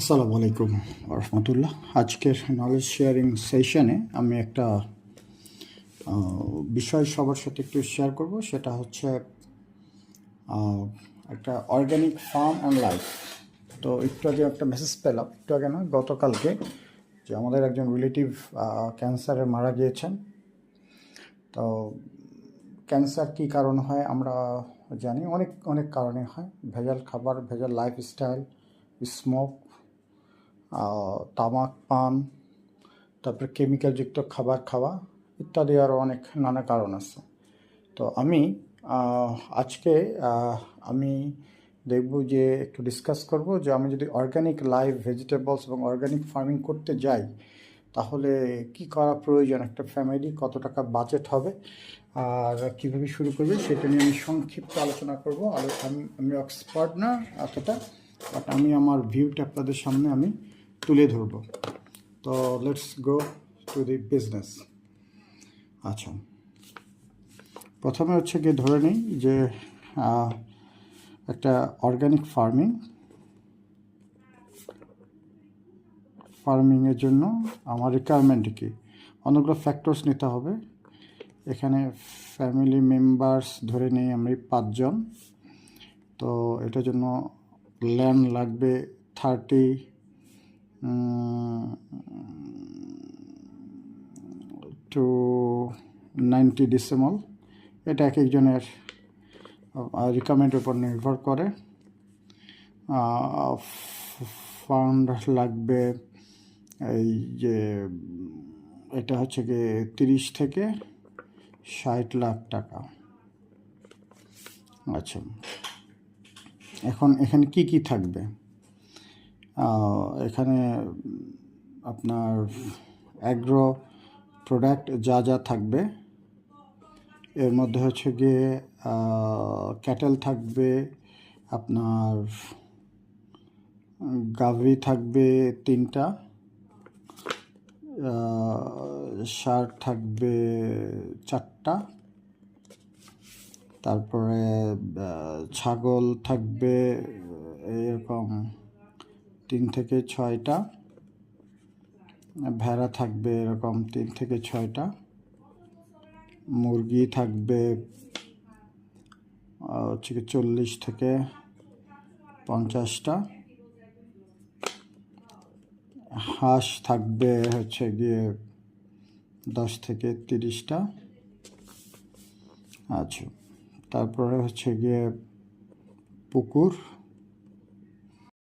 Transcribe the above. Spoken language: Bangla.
আসসালামু আলাইকুম রহমতুল্লাহ। আজকের নলেজ শেয়ারিং সেশনে আমি একটা বিষয় সবার সাথে একটু শেয়ার করব। সেটা হচ্ছে একটা অর্গানিক ফার্ম অ্যান্ড লাইফ তো একটু আগে একটা মেসেজ পেলাম, একটু আগে না গতকালকে যে আমাদের একজন রিলেটিভ ক্যান্সারে মারা গিয়েছেন। তো ক্যান্সার কী কারণ হয় আমরা জানি, অনেক অনেক কারণে হয়। ভেজাল খাবার, ভেজাল লাইফস্টাইল স্মোক তামাক পান, তারপরে কেমিক্যালযুক্ত খাবার খাওয়া, ইত্যাদি আরও অনেক নানা কারণ আছে। তো আমি আজকে আমি দেখব যে একটু ডিসকাস করব যে আমি যদি অর্গানিক লাইভ ভেজিটেবলস এবং অর্গানিক ফার্মিং করতে যাই, তাহলে কি করা প্রয়োজন? একটা ফ্যামিলি কত টাকা বাজেট হবে? আর কীভাবে শুরু করবে সেটা নিয়ে আমি সংক্ষিপ্ত আলোচনা করব। আর আমি আমি এক্সপার্ট না এতটা বাট আমি আমার ভিউটা আপনাদের সামনে আমি তুলে ধরবো। তো let's go to the business আচ্ছা। প্রথমে হচ্ছে গিয়ে ধরে নিই যে একটা অর্গানিক ফার্মিং ফার্মিংয়ের জন্য আমার রিকোয়ারমেন্ট কি? অনেকগুলো ফ্যাক্টরস নিতে হবে। এখানে ফ্যামিলি মেম্বার্স ধরে নিই আমি পাঁচজন। তো এটার জন্য ল্যান্ড লাগবে থার্টি টু নাইনটি ডিসেমল এটা এক একজনের রিকমেন্ডের উপর নির্ভর করে। ফান্ড লাগবে এই যে, এটা হচ্ছে গিয়ে তিরিশ থেকে ষাট লাখ টাকা। আচ্ছা। এখন, এখানে কি কি থাকবে? এখানে আপনার অ্যাগ্রো প্রোডাক্ট যা যা থাকবে, এর মধ্যে হচ্ছে গিয়ে ক্যাটেল থাকবে, আপনার গাভরি থাকবে তিনটা শার্ট থাকবে চারটা, তারপরে ছাগল থাকবে, এরকম তিন থেকে ছয়টা। ভেড়া থাকবে এরকম তিন থেকে ছয়টা। মুরগি থাকবে হচ্ছে চল্লিশ থেকে পঞ্চাশটা। হাঁস থাকবে হচ্ছে গিয়ে দশ থেকে তিরিশটা। আচ্ছা তারপরে হচ্ছে গিয়ে পুকুর।